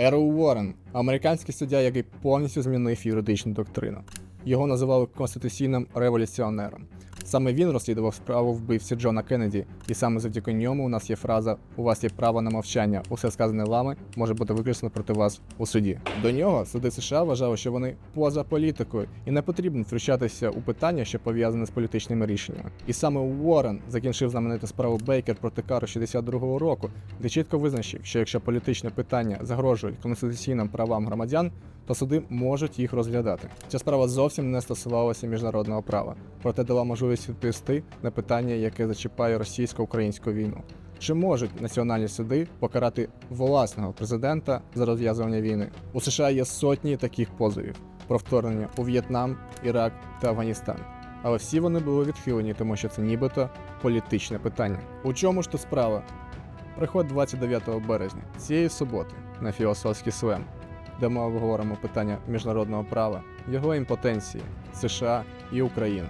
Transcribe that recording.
Ерл Уоррен – американський суддя, який повністю змінив юридичну доктрину. Його називали конституційним революціонером. Саме він розслідував справу вбивці Джона Кеннеді, і саме завдяки ньому у нас є фраза У вас є право на мовчання. Усе сказане вами може бути використано проти вас у суді. До нього суди США вважали, що вони поза політикою і не потрібно втручатися у питання, що пов'язане з політичними рішеннями. І саме Уоррен закінчив знамениту справу Бейкер проти Кару 62-го року, де чітко визначив, що якщо політичне питання загрожують конституційним правам громадян, то суди можуть їх розглядати. Ця справа зовсім не стосувалася міжнародного права, проте дала можливість відповісти на питання, яке зачіпає російсько-українську війну. Чи можуть національні суди покарати власного президента за розв'язування війни? У США є сотні таких позовів про вторгнення у В'єтнам, Ірак та Афганістан. Але всі вони були відхилені, тому що це нібито політичне питання. У чому ж то справа? Приходь 29 березня цієї суботи на філософський слем, де ми обговоримо питання міжнародного права, його імпотенції, США і України.